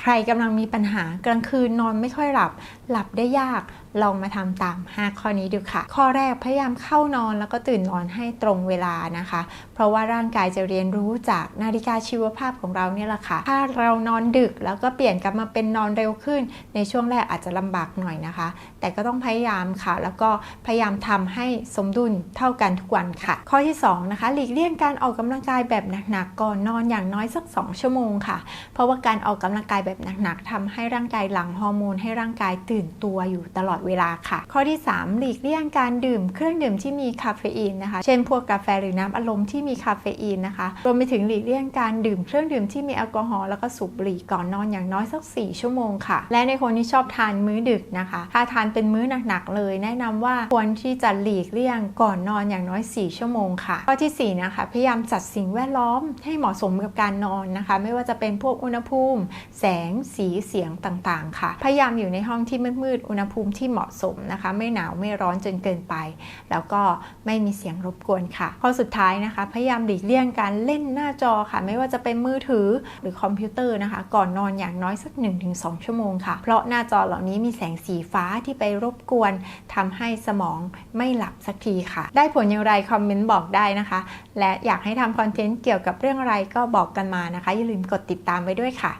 ใครกำลังมีปัญหากลางคืนนอนไม่ค่อยหลับ หลับได้ยากลองมาทำตาม 5 ข้อนี้ดูค่ะ ข้อแรกพยายามเข้านอนแล้วก็ตื่นนอนให้ตรงเวลานะคะ เพราะว่าร่างกายจะเรียนรู้จากนาฬิกาชีวภาพของเราเนี่ยแหละค่ะ ถ้าเรานอนดึกแล้วก็เปลี่ยนกลับมาเป็นนอนเร็วขึ้น ในช่วงแรกอาจจะลำบากหน่อยนะคะ แต่ก็ต้องพยายามค่ะ แล้วก็พยายามทำให้สมดุลเท่ากันทุกวันค่ะ ข้อที่สองนะคะหลีกเลี่ยงการออกกำลังกายแบบหนักๆก่อนนอนอย่างน้อยสัก 2 ชั่วโมงค่ะ เพราะว่าการออกกำลังกายแบบหนักๆทำให้ร่างกายหลั่งฮอร์โมนให้ร่างกายตื่นตัวอยู่ตลอดเวลาค่ะ ข้อที่ 3 หลีกเลี่ยงการดื่มเครื่องดื่มที่มีคาเฟอีนนะคะ เช่นพวกกาแฟหรือน้ำอารมณ์ที่มีคาเฟอีนนะคะรวมไปถึงหลีกเลี่ยงการดื่มเครื่องดื่มที่มีแอลกอฮอล์แล้วก็สูบบุหรี่ก่อนนอนอย่างน้อยสัก 4 ชั่วโมงค่ะ และในคนที่ชอบทานมื้อดึกนะคะ ถ้าทานเป็นมื้อหนักๆเลย แนะนำว่าควรที่จะหลีกเลี่ยงก่อนนอนอย่างน้อย 4 ชั่วโมงค่ะ ข้อที่4นะคะพยายามจัดสิ่งแวดล้อมให้เหมาะสมกับการนอนนะคะ ไม่ว่าจะเป็นพวกอุณหภูมิ แสงสีเสียงต่างๆ ค่ะ พยายามอยู่ในห้องที่มืดๆ อุณหภูมิที่เหมาะสมนะคะ ไม่หนาวไม่ร้อนจนเกินไป แล้วก็ไม่มีเสียงรบกวนค่ะ ข้อสุดท้ายนะคะ พยายามหลีกเลี่ยงการเล่นหน้าจอค่ะ ไม่ว่าจะเป็นมือถือหรือคอมพิวเตอร์นะคะ ก่อนนอนอย่างน้อยสัก 1-2 ชั่วโมงค่ะ เพราะหน้าจอเหล่านี้มีแสงสีฟ้าที่ไปรบกวนทำให้สมองไม่หลับสักทีค่ะ ได้ผลอย่างไรคอมเมนต์บอกได้นะคะ และอยากให้ทำคอนเทนต์เกี่ยวกับเรื่องอะไรก็บอกกันมานะคะ อย่าลืมกดติดตามไว้ด้วยค่ะ